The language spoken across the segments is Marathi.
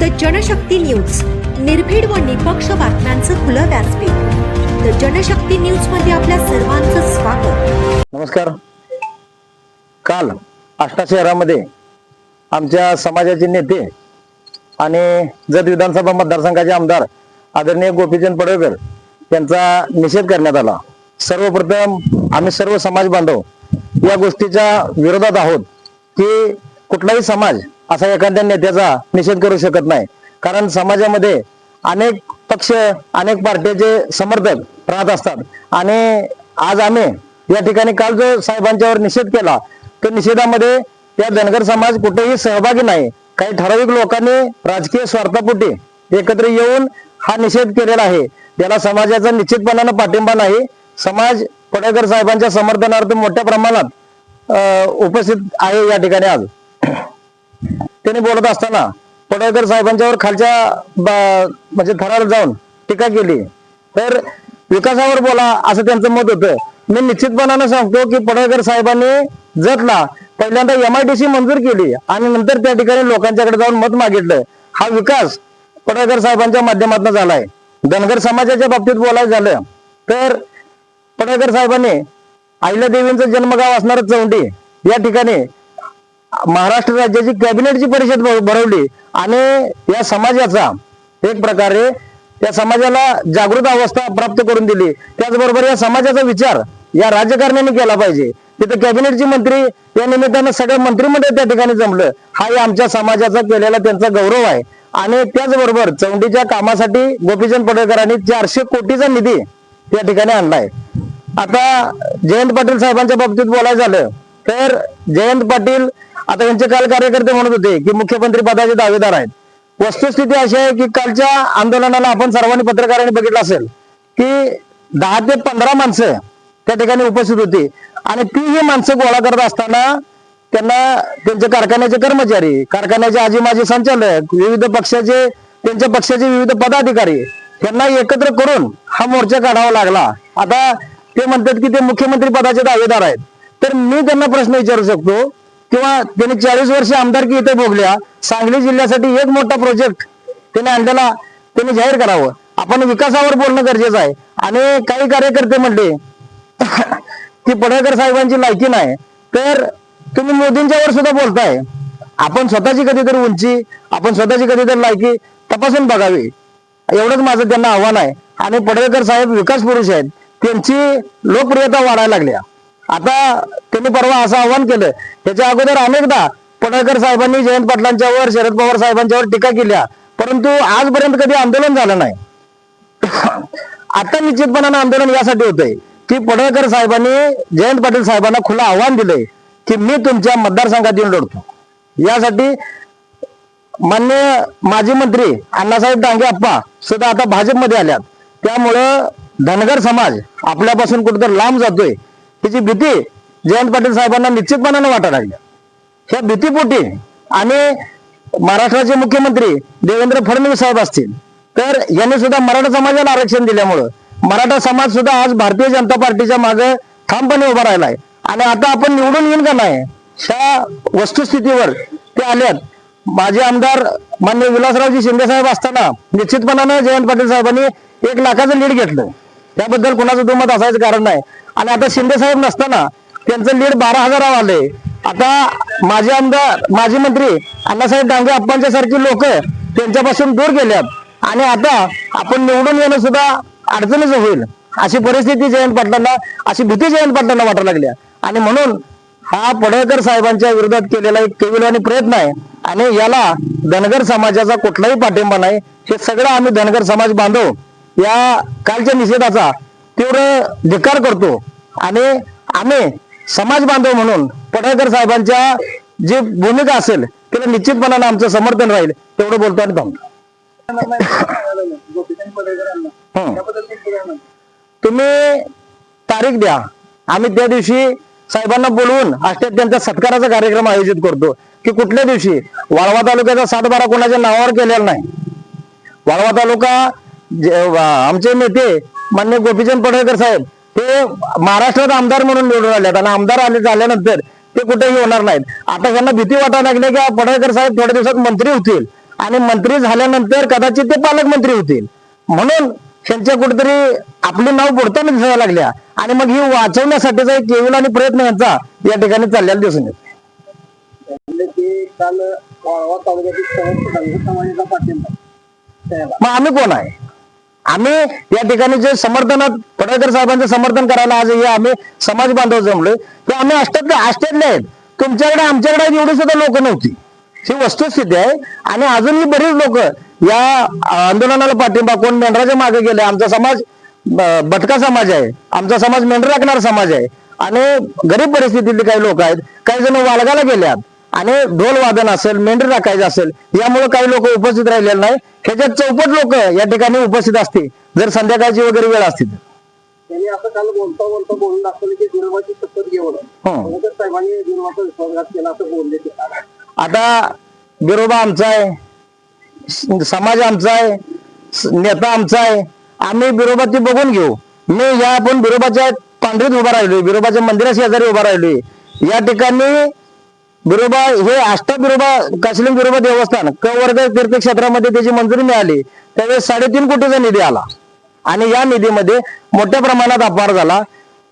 The Janshakti news. निर्भीड व निपक्ष बातम्यांचं खुलं व्यासपीठ. द जनशक्ती न्यूजमध्ये आपल्या सर्वांचं स्वागत. नमस्कार. काल आष्टा शहरामध्ये आमच्या समाजाचे नेते आणि जत विधानसभा मतदारसंघाचे आमदार आदरणीय गोपीचंद पडळकर यांचा निषेध करण्यात आला. सर्वप्रथम आम्ही सर्व समाज बांधव या गोष्टीच्या विरोधात आहोत की कुठलाही समाज असा एखाद्या नेत्याचा निषेध करू शकत नाही. कारण समाजामध्ये अनेक पक्ष अनेक पार्ट्याचे समर्थक राहत असतात. आणि आज आम्ही या ठिकाणी काल जो साहेबांच्यावर निषेध केला तो निषेधामध्ये त्या धनगर समाज कुठेही सहभागी नाही. काही ठराविक लोकांनी राजकीय स्वार्थापोटी एकत्र येऊन हा निषेध केलेला आहे. त्याला समाजाचा निश्चितपणानं पाठिंबा नाही समाज पडेकर साहेबांच्या समर्थनार्थ मोठ्या प्रमाणात अं, उपस्थित आहे या ठिकाणी आज. त्यांनी बोलत असताना पडळकर साहेबांच्यावर खालच्या म्हणजे थराला जाऊन टीका केली. तर विकासावर बोला असं त्यांचं मत होतं. मी निश्चितपणानं सांगतो की पडळकर साहेबांनी जतला पहिल्यांदा एमआयडीसी मंजूर केली आणि नंतर त्या ठिकाणी लोकांच्याकडे जाऊन मत मागितलं. हा विकास पडळकर साहेबांच्या माध्यमातून झालाय. धनगर समाजाच्या बाबतीत बोलायचं झालं तर पडळकर साहेबांनी अहिल्यादेवींचं जन्मगाव असणारं चौंडी या ठिकाणी महाराष्ट्र राज्याची कॅबिनेटची परिषद भरवली आणि या समाजाचा एक प्रकारे त्या समाजाला जागृत अवस्था प्राप्त करून दिली. त्याचबरोबर या समाजाचा विचार या राजकारण्याने केला पाहिजे. तिथे कॅबिनेटची मंत्री या निमित्तानं सगळं मंत्रिमंडळ त्या ठिकाणी जमलं. हाही आमच्या समाजाचा केलेला त्यांचा गौरव आहे. आणि त्याचबरोबर चौंडीच्या कामासाठी गोपीचंद पडळकरांनी चारशे कोटीचा निधी त्या ठिकाणी आणलाय. आता जयंत पाटील साहेबांच्या बाबतीत बोलायचं झालं तर जयंत पाटील आता यांचे काल कार्यकर्ते म्हणत होते की मुख्यमंत्री पदाचे दावेदार आहेत. वस्तुस्थिती अशी आहे की कालच्या आंदोलनाला आपण सर्वांनी पत्रकारांनी बघितलं असेल की दहा ते पंधरा माणसं त्या ठिकाणी उपस्थित होती. आणि ती ही माणसं गोळा करत असताना त्यांना त्यांचे कारखान्याचे कर्मचारी कारखान्याचे आजी माजी संचालक विविध पक्षाचे त्यांच्या पक्षाचे विविध पदाधिकारी यांना एकत्र करून हा मोर्चा काढावा लागला. आता ते म्हणतात की ते मुख्यमंत्री पदाचे दावेदार आहेत. तर मी त्यांना प्रश्न विचारू शकतो किंवा त्यांनी चाळीस वर्ष आमदारकी इथे भोगल्या सांगली जिल्ह्यासाठी एक मोठा प्रोजेक्ट त्याने आणलेला त्यांनी जाहीर करावं. आपण विकासावर बोलणं गरजेचं आहे. आणि काही कार्यकर्ते म्हणले की पडळकर साहेबांची लायकी नाही तर तुम्ही मोदींच्यावर सुद्धा बोलताय. आपण स्वतःची कधीतरी उंची आपण स्वतःची कधीतरी लायकी तपासून बघावी. एवढंच माझं त्यांना आव्हान आहे. आणि पडळकर साहेब विकास पुरुष आहेत. त्यांची लोकप्रियता वाढायला लागल्या. आता त्यांनी परवा असं आव्हान केलं. त्याच्या अगोदर अनेकदा पडळकर साहेबांनी जयंत पाटलांच्यावर शरद पवार साहेबांच्यावर टीका केल्या परंतु आजपर्यंत कधी आंदोलन झालं नाही. आता निश्चितपणानं आंदोलन यासाठी होतंय. की पडळकर साहेबांनी जयंत पाटील साहेबांना खुलं आव्हान दिलंय की मी तुमच्या मतदारसंघात येऊन लढतो. यासाठी मान्य माजी मंत्री अण्णासाहेब डांगे अप्पा सुद्धा आता भाजपमध्ये आल्यात. त्यामुळं धनगर समाज आपल्यापासून कुठेतरी लांब जातोय. त्याची भीती जयंत पाटील साहेबांना निश्चितपणाने वाटायला लागल्या ह्या भीतीपोटी आणि महाराष्ट्राचे मुख्यमंत्री देवेंद्र फडणवीस साहेब असतील तर यांनी सुद्धा मराठा समाजाला आरक्षण दिल्यामुळं मराठा समाज सुद्धा आज भारतीय जनता पार्टीच्या मागे ठामपणे उभा राहिलाय. आणि आता आपण निवडून येईन का नाही ह्या वस्तुस्थितीवर ते आल्यात. माझे आमदार मान्य विलासरावजी शिंदे साहेब असताना निश्चितपणानं जयंत पाटील साहेबांनी एक लाखाचं लीड घेतलं. त्याबद्दल कुणाचं दुमत असायचं कारण नाही. आणि आता शिंदे साहेब नसताना त्यांचं लीड बारा हजारावर आलंय आता माझे आमदार माजी मंत्री अण्णासाहेब डांगे आप्पांच्या सारखी लोक त्यांच्यापासून दूर गेल्यात. आणि आता आपण निवडून येणं सुद्धा अडचणीच होईल. अशी परिस्थिती जयंत पाटलांना अशी भीती जयंत पाटलांना वाटायला लागल्या आणि म्हणून हा पडळकर साहेबांच्या विरोधात केलेला एक केविलवाणी प्रयत्न आहे. आणि याला धनगर समाजाचा कुठलाही पाठिंबा नाही. हे सगळं आम्ही धनगर समाज बांधव या कालच्या निषेधाचा तीव्र धिक्कार करतो. आणि आम्ही समाज बांधव म्हणून पडळकर साहेबांच्या जी भूमिका असेल तिला निश्चितपणानं आमचं समर्थन राहील तेवढं बोलतो आणि थांबतो. तुम्ही तारीख द्या. आम्ही त्या दिवशी साहेबांना बोलवून आष्ट्यात त्यांचा सत्काराचा कार्यक्रम आयोजित करतो. की कुठल्या दिवशी? वाळवा तालुक्याचा सातबारा कोणाच्या नावावर केलेला नाही. वाळवा तालुका आमचे नेते मान्य गोपीचंद पडळकर साहेब ते महाराष्ट्रात आमदार म्हणून निवडून आलेत आणि आमदार आले झाल्यानंतर ते कुठेही होणार नाहीत. आता त्यांना भीती वाटायला लागली की पडळकर साहेब थोड्या दिवसात मंत्री होतील. आणि मंत्री झाल्यानंतर कदाचित ते पालकमंत्री होतील. म्हणून त्यांच्या कुठेतरी आपली नाव बुडताना दिसायला लागल्या. आणि मग ही वाचवण्यासाठीचा एक केवळ आणि प्रयत्न यांचा या ठिकाणी चाललेला दिसून येतो. मग आम्ही कोण आहे? आम्ही या ठिकाणी जे समर्थनात पडळकर साहेबांचं समर्थन करायला आज हे आम्ही समाज बांधव जमलोय. तर आम्ही अष्टातले आष्ट्यातले आहेत. तुमच्याकडे आमच्याकडे एवढी सुद्धा लोक नव्हती. ही वस्तुस्थिती आहे. आणि अजूनही बरीच लोक या आंदोलनाला पाठिंबा कोण मेंढराच्या मागे गेले आमचा समाज भटका समाज आहे. आमचा समाज मेंढरा राखणारा समाज आहे. आणि गरीब परिस्थितीतले काही लोक आहेत. काही जण वालगाला गेल्यात. आणि ढोल वादन असेल मेंढर राखायचं असेल यामुळे काही लोक उपस्थित राहिलेले नाही. ह्याच्यात चौपट लोक या ठिकाणी उपस्थित असते जर संध्याकाळची वगैरे वेळ असती तर. त्यांनी असं काल बोलता बोलता बोलून दाखवलं की दुर्वाची शपथ घेऊन साहेबांनी दुर्वाचा विश्वासघात केला असं बोलले ते. आता बिरोबा आमचा आहे. समाज आमचा आहे. नेता आमचा आहे. आम्ही बिरोबाची बघून घेऊ. मी या आपण बिरोबाच्या पांढरीत उभा राहिलोय. बिरोबाच्या मंदिरा शेजारी उभा राहिलोय. या ठिकाणी बिरोबा हे आष्टा बिरोबा काशिलिंग बिरोबा देवस्थान क वर्ग तीर्थक्षेत्रामध्ये त्याची मंजुरी मिळाली. त्यावेळेस साडेतीन कोटीचा निधी आला. आणि या निधीमध्ये मोठ्या प्रमाणात अपहार झाला.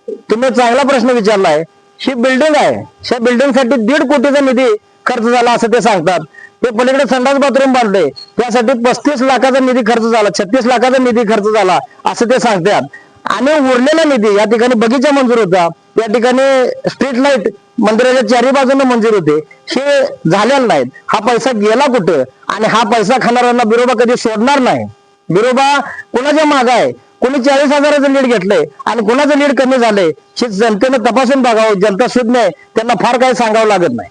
तुम्ही चांगला प्रश्न विचारलाय. ही बिल्डिंग आहे. ह्या बिल्डिंगसाठी दीड कोटीचा निधी खर्च झाला असं ते सांगतात. ते पलीकडे संडास बाथरूम बांधले. त्यासाठी पस्तीस लाखाचा निधी खर्च झाला छत्तीस लाखाचा निधी खर्च झाला असं ते सांगतात. आणि उरलेला निधी या ठिकाणी बगीचा मंजूर होता. या ठिकाणी स्ट्रीट लाइट मंदिराच्या चारी बाजूने मंजूर होते. हे झालेलं नाहीत. हा पैसा गेला कुठं? आणि हा पैसा खाणाऱ्यांना बिरोबा कधी सोडणार नाही. बिरोबा कोणाच्या माग आहे? कोणी चाळीस हजाराचं लीड घेतलंय आणि कोणाचं लीड कमी झालंय? हे जनतेनं तपासून बघावं. जनता सुज्ञ आहे. त्यांना फार काही सांगावं लागत नाही.